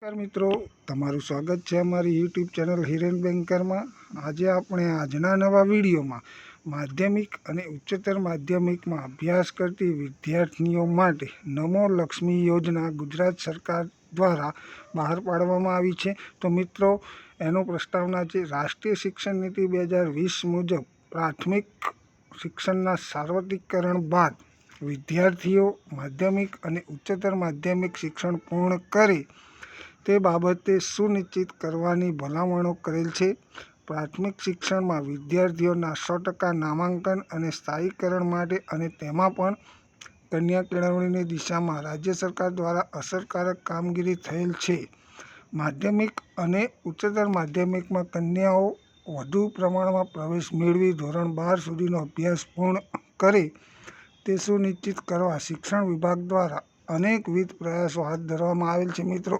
નમસ્કાર મિત્રો, તમારું સ્વાગત છે અમારી યુટ્યુબ ચેનલ હિરેન બેન્કરમાં. આજે આપણે આજના નવા વિડીયોમાં માધ્યમિક અને ઉચ્ચતર માધ્યમિકમાં અભ્યાસ કરતી વિદ્યાર્થીનીઓ માટે નમો લક્ષ્મી યોજના ગુજરાત સરકાર દ્વારા બહાર પાડવામાં આવી છે. તો મિત્રો, એનો પ્રસ્તાવના છે, રાષ્ટ્રીય શિક્ષણ નીતિ બે હજાર વીસ મુજબ પ્રાથમિક શિક્ષણના સાર્વત્રિકરણ બાદ વિદ્યાર્થીઓ માધ્યમિક અને ઉચ્ચતર માધ્યમિક શિક્ષણ પૂર્ણ કરે તે બાબતે સુનિશ્ચિત કરવાની ભલામણો કરેલ છે. પ્રાથમિક શિક્ષણમાં વિદ્યાર્થીઓના સો ટકા નામાંકન અને સ્થાયીકરણ માટે અને તેમાં પણ કન્યા કેળવણીની દિશામાં રાજ્ય સરકાર દ્વારા અસરકારક કામગીરી થયેલ છે. માધ્યમિક અને ઉચ્ચતર માધ્યમિકમાં કન્યાઓ વધુ પ્રમાણમાં પ્રવેશ મેળવી ધોરણ બાર સુધીનો અભ્યાસ પૂર્ણ કરે તે સુનિશ્ચિત કરવા શિક્ષણ વિભાગ દ્વારા અનેકવિધ પ્રયાસો હાથ ધરવામાં આવેલ છે મિત્રો.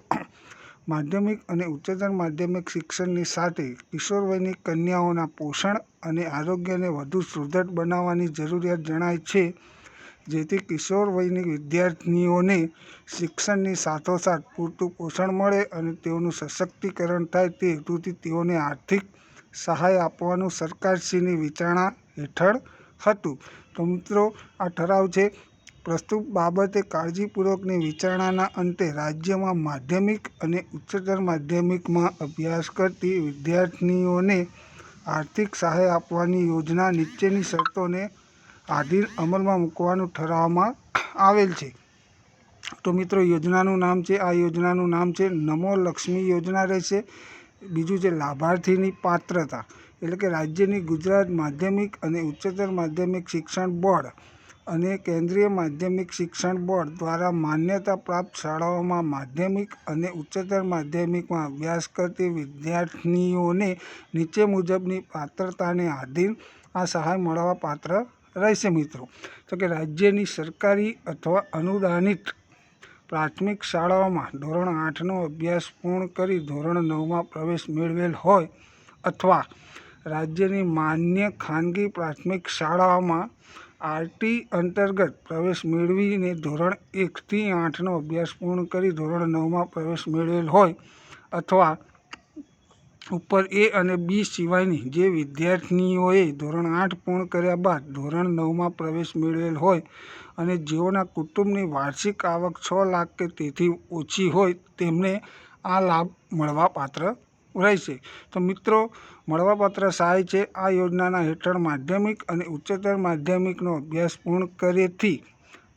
માધ્યમિક અને ઉચ્ચતર માધ્યમિક શિક્ષણની સાથે કિશોર વયની કન્યાઓના પોષણ અને આરોગ્યને વધુ સુદૃઢ બનાવવાની જરૂરિયાત જણાય છે, જેથી કિશોર વયની વિદ્યાર્થીનીઓને શિક્ષણની સાથોસાથ પૂરતું પોષણ મળે અને તેઓનું સશક્તિકરણ થાય તે હેતુથી તેઓને આર્થિક સહાય આપવાનું સરકારશ્રીની વિચારણા હેઠળ હતું. તો મિત્રો, આ ઠરાવ છે પ્રસ્તુત બાબતે કાળજીપૂર્વકની વિચારણાના અંતે રાજ્યમાં માધ્યમિક અને ઉચ્ચતર માધ્યમિકમાં અભ્યાસ કરતી વિદ્યાર્થીનીઓને આર્થિક સહાય આપવાની યોજના નીચેની શરતોને આધીન અમલમાં મૂકવાનું ઠરાવવામાં આવેલ છે. તો મિત્રો, યોજનાનું નામ છે, આ યોજનાનું નામ છે, નમો લક્ષ્મી યોજના રહેશે. બીજું છે, લાભાર્થીની પાત્રતા. એટલે કે રાજ્યની ગુજરાત માધ્યમિક અને ઉચ્ચતર માધ્યમિક શિક્ષણ બોર્ડ અને કેન્દ્રીય માધ્યમિક શિક્ષણ બોર્ડ દ્વારા માન્યતા પ્રાપ્ત શાળાઓમાં માધ્યમિક અને ઉચ્ચતર માધ્યમિકમાં અભ્યાસ કરતી વિદ્યાર્થીનીઓને નીચે મુજબની પાત્રતાને આધીન આ સહાય મળવા પાત્ર રહેશે મિત્રો. તો કે રાજ્યની સરકારી અથવા અનુદાનિત પ્રાથમિક શાળાઓમાં ધોરણ આઠનો અભ્યાસ પૂર્ણ કરી ધોરણ નવમાં પ્રવેશ મેળવેલ હોય અથવા રાજ્યની માન્ય ખાનગી પ્રાથમિક શાળાઓમાં આરટી અંતર્ગત પ્રવેશ મેળવીને ધોરણ એકથી આઠનો અભ્યાસ પૂર્ણ કરી ધોરણ નવમાં પ્રવેશ મેળવેલ હોય અથવા ઉપર એ અને બી સિવાયની જે વિદ્યાર્થીનીઓએ ધોરણ આઠ પૂર્ણ કર્યા બાદ ધોરણ નવમાં પ્રવેશ મેળવેલ હોય અને જેઓના કુટુંબની વાર્ષિક આવક છ લાખ કે તેથી ઓછી હોય તેમને આ લાભ મળવાપાત્ર રહેશે તો મિત્રો, મળવાપાત્ર સહાય છે આ યોજનાના હેઠળ માધ્યમિક અને ઉચ્ચતર માધ્યમિકનો અભ્યાસ પૂર્ણ કરેથી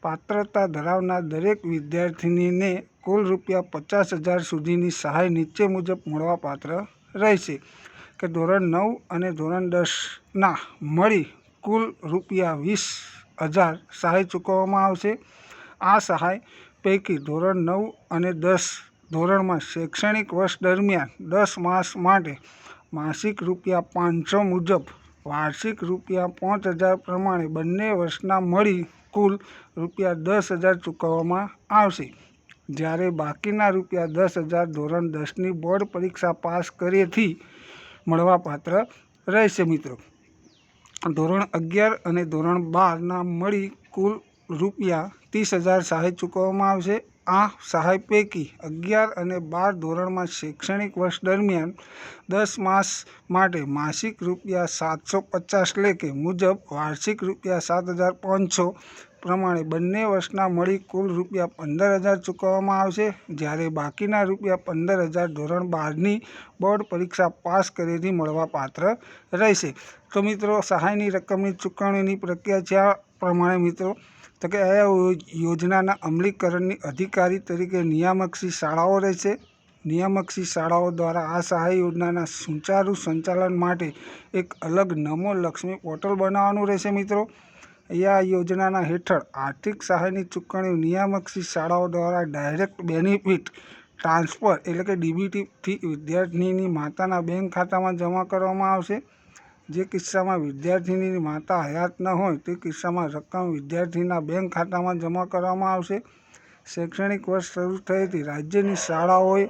પાત્રતા ધરાવનાર દરેક વિદ્યાર્થીનીને કુલ રૂપિયા પચાસ હજાર સુધીની સહાય નીચે મુજબ મળવાપાત્ર રહેશે. કે ધોરણ નવ અને ધોરણ દસના મળી કુલ રૂપિયા વીસ હજાર સહાય ચૂકવવામાં આવશે. આ સહાય પૈકી ધોરણ નવ અને દસ ધોરણમાં શૈક્ષણિક વર્ષ દરમિયાન દસ માસ માટે માસિક રૂપિયા પાંચસો મુજબ, વાર્ષિક રૂપિયા પાંચ હજાર પ્રમાણે બંને વર્ષના મળી કુલ રૂપિયા દસ હજાર ચૂકવવામાં આવશે. જ્યારે બાકીના રૂપિયા દસ હજાર ધોરણ દસની બોર્ડ પરીક્ષા પાસ કરેથી મળવાપાત્ર રહેશે મિત્રો. ધોરણ અગિયાર અને ધોરણ બારના મળી કુલ રૂપિયા ત્રીસ હજાર સહાય ચૂકવવામાં આવશે. આ સહાય પૈકી અગિયાર અને બાર ધોરણમાં શૈક્ષણિક વર્ષ દરમિયાન દસ માસ માટે માસિક રૂપિયા સાતસો પચાસ લેખે મુજબ વાર્ષિક રૂપિયા સાત હજાર પાંચસો પ્રમાણે બંને વર્ષના મળી કુલ રૂપિયા પંદર હજાર ચૂકવવામાં આવશે. જ્યારે બાકીના રૂપિયા પંદર હજાર ધોરણ બારની બોર્ડ પરીક્ષા પાસ કર્યેથી મળવાપાત્ર રહેશે. તો મિત્રો, સહાયની રકમની ચૂકવણીની પ્રક્રિયા જ્યાં પ્રમાણે મિત્રો તો કે આ યોજનાના અમલીકરણની અધિકારી તરીકે નિયામકશ્રી શાળાઓ રહેશે નિયામકશ્રી શાળાઓ દ્વારા આ સહાય યોજનાના સુચારુ સંચાલન માટે એક અલગ નમો લક્ષ્મી પોર્ટલ બનાવવાનું રહેશે મિત્રો. આ યોજનાના હેઠળ આર્થિક સહાયની ચૂકવણી નિયામકશ્રી શાળાઓ દ્વારા ડાયરેક્ટ બેનિફિટ ટ્રાન્સફર એટલે કે ડીબીટીથી વિદ્યાર્થીની માતાના બેંક ખાતામાં જમા કરવામાં આવશે. જે કિસ્સામાં વિદ્યાર્થીની માતા હયાત ન હોય તે કિસ્સામાં રકમ વિદ્યાર્થીના બેંક ખાતામાં જમા કરવામાં આવશે. શૈક્ષણિક વર્ષ શરૂ થયેથી રાજ્યની શાળાઓએ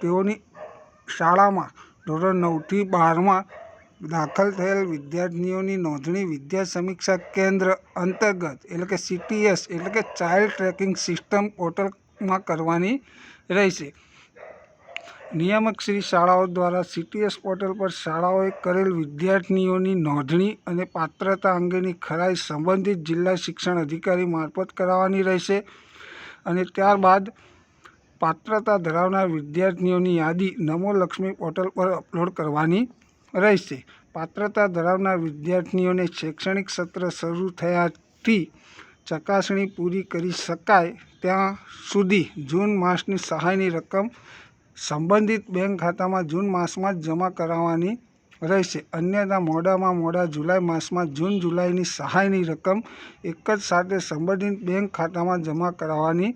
તેઓની શાળામાં ધોરણ નવથી બારમાં દાખલ થયેલ વિદ્યાર્થીઓની નોંધણી વિદ્યા સમીક્ષા કેન્દ્ર અંતર્ગત, એટલે કે સીટીએસ, એટલે કે ચાઇલ્ડ ટ્રેકિંગ સિસ્ટમ પોર્ટલમાં કરવાની રહેશે. નિયામક શ્રી શાળાઓ દ્વારા સીટીએસ પોર્ટલ પર શાળાઓએ કરેલ વિદ્યાર્થીઓની નોંધણી અને પાત્રતા અંગેની ખરાઈ સંબંધિત જિલ્લા શિક્ષણ અધિકારી મારફત કરાવવાની રહેશે અને ત્યારબાદ પાત્રતા ધરાવનાર વિદ્યાર્થીઓની યાદી નમો લક્ષ્મી પોર્ટલ પર અપલોડ કરવાની રહેશે. પાત્રતા ધરાવનાર વિદ્યાર્થીઓને શૈક્ષણિક સત્ર શરૂ થયાથી ચકાસણી પૂરી કરી શકાય ત્યાં સુધી જૂન માસની સહાયની રકમ સંબંધિત બેંક ખાતામાં જૂન માસમાં જ જમા કરાવવાની રહેશે. અન્યથા મોડામાં મોડા જુલાઈ માસમાં જૂન જુલાઈની સહાયની રકમ એક જ સાથે સંબંધિત બેંક ખાતામાં જમા કરાવવાની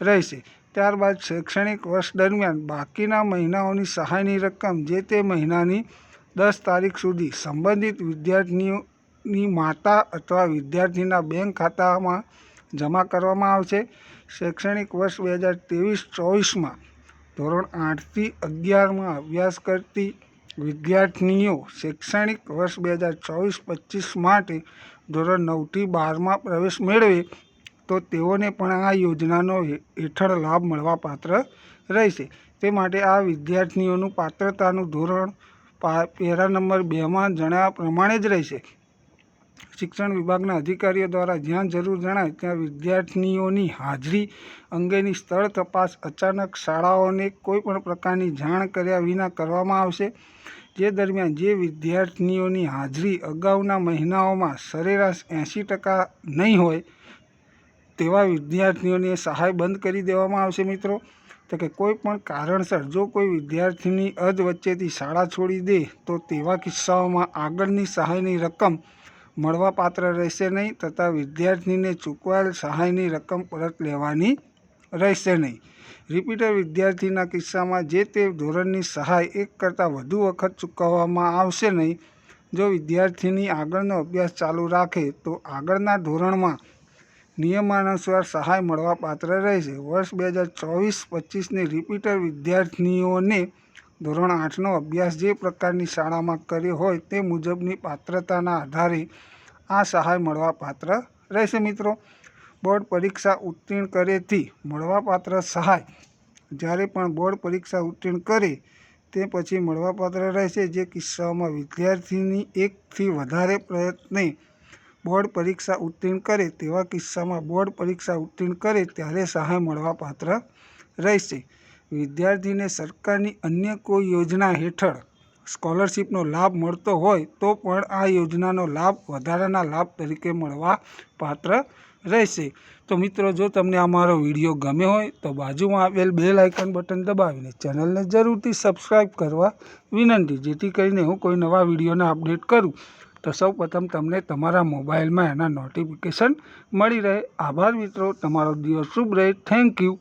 રહેશે. ત્યારબાદ શૈક્ષણિક વર્ષ દરમિયાન બાકીના મહિનાઓની સહાયની રકમ જે તે મહિનાની દસ તારીખ સુધી સંબંધિત વિદ્યાર્થીઓની માતા અથવા વિદ્યાર્થીના બેંક ખાતામાં જમા કરવામાં આવશે. શૈક્ષણિક વર્ષ બે હજાર ત્રેવીસ ચોવીસમાં ધોરણ આઠથી અગિયારમાં અભ્યાસ કરતી વિદ્યાર્થીનીઓ શૈક્ષણિક વર્ષ બે હજાર ચોવીસ પચીસ માટે ધોરણ નવથી બારમાં પ્રવેશ મેળવે, તો તેઓને પણ આ યોજનાનો હેઠળ લાભ મળવાપાત્ર રહેશે. તે માટે આ વિદ્યાર્થીઓનું પાત્રતાનું ધોરણ પેરા નંબર બેમાં જણાવ્યા પ્રમાણે જ રહેશે. શિક્ષણ વિભાગના અધિકારીઓ દ્વારા જ્યાં જરૂર જણાય ત્યાં વિદ્યાર્થીનીઓની હાજરી અંગેની સ્થળ તપાસ અચાનક શાળાઓને કોઈ પણ પ્રકારની જાણ કર્યા વિના કરવામાં આવશે. જે દરમિયાન જે વિદ્યાર્થીનીઓની હાજરી અગાઉના મહિનાઓમાં સરેરાશ એંસી ટકા નહીં હોય તેવા વિદ્યાર્થીઓને સહાય બંધ કરી દેવામાં આવશે મિત્રો. તો કે કોઈ પણ કારણસર જો કોઈ વિદ્યાર્થીની અધ વચ્ચેથી શાળા છોડી દે તો તેવા કિસ્સાઓમાં આગળની સહાયની રકમ મળવાપાત્ર રહેશે નહીં તથા વિદ્યાર્થીને ચૂકવાયેલ સહાયની રકમ પરત લેવાની રહેશે નહીં. રિપીટર વિદ્યાર્થીના કિસ્સામાં જે તે ધોરણની સહાય એક કરતાં વધુ વખત ચૂકવવામાં આવશે નહીં. જો વિદ્યાર્થીની આગળનો અભ્યાસ ચાલુ રાખે તો આગળના ધોરણમાં નિયમાનુસાર સહાય મળવાપાત્ર રહેશે. વર્ષ બે હજાર ચોવીસ પચીસની રિપીટર વિદ્યાર્થીનીઓને ધોરણ આઠનો અભ્યાસ જે પ્રકારની શાળામાં કર્યો હોય તે મુજબની પાત્રતાના આધારે આ સહાય મળવાપાત્ર રહેશે મિત્રો. બોર્ડ પરીક્ષા ઉત્તીર્ણ કરેથી મળવાપાત્ર સહાય જ્યારે પણ બોર્ડ પરીક્ષા ઉત્તીર્ણ કરે તે પછી મળવાપાત્ર રહેશે જે કિસ્સાઓમાં વિદ્યાર્થીની એકથી વધારે પ્રયત્ને બોર્ડ પરીક્ષા ઉત્તીર્ણ કરે તેવા કિસ્સામાં બોર્ડ પરીક્ષા ઉત્તીર્ણ કરે ત્યારે સહાય મળવાપાત્ર રહેશે. વિદ્યાર્થીને સરકારની અન્ય કોઈ યોજના હેઠળ સ્કોલરશીપનો લાભ મળતો હોય તો પણ આ યોજનાનો લાભ વધારાના લાભ તરીકે મળવા પાત્ર રહેશે. તો મિત્રો, જો તમને અમારો વીડિયો ગમ્યો હોય તો બાજુમાં આપેલ બેલ આઇકન બટન દબાવીને ચેનલને જરૂરથી સબસ્ક્રાઈબ કરવા વિનંતી, જેથી કરીને હું કોઈ નવા વિડીયોને અપડેટ કરું. તો સૌ પ્રથમ તમને તમારા મોબાઈલમાં એના નોટિફિકેશન મળી રહે. આભાર મિત્રો, તમારો દિવસ શુભ રહે. Thank you.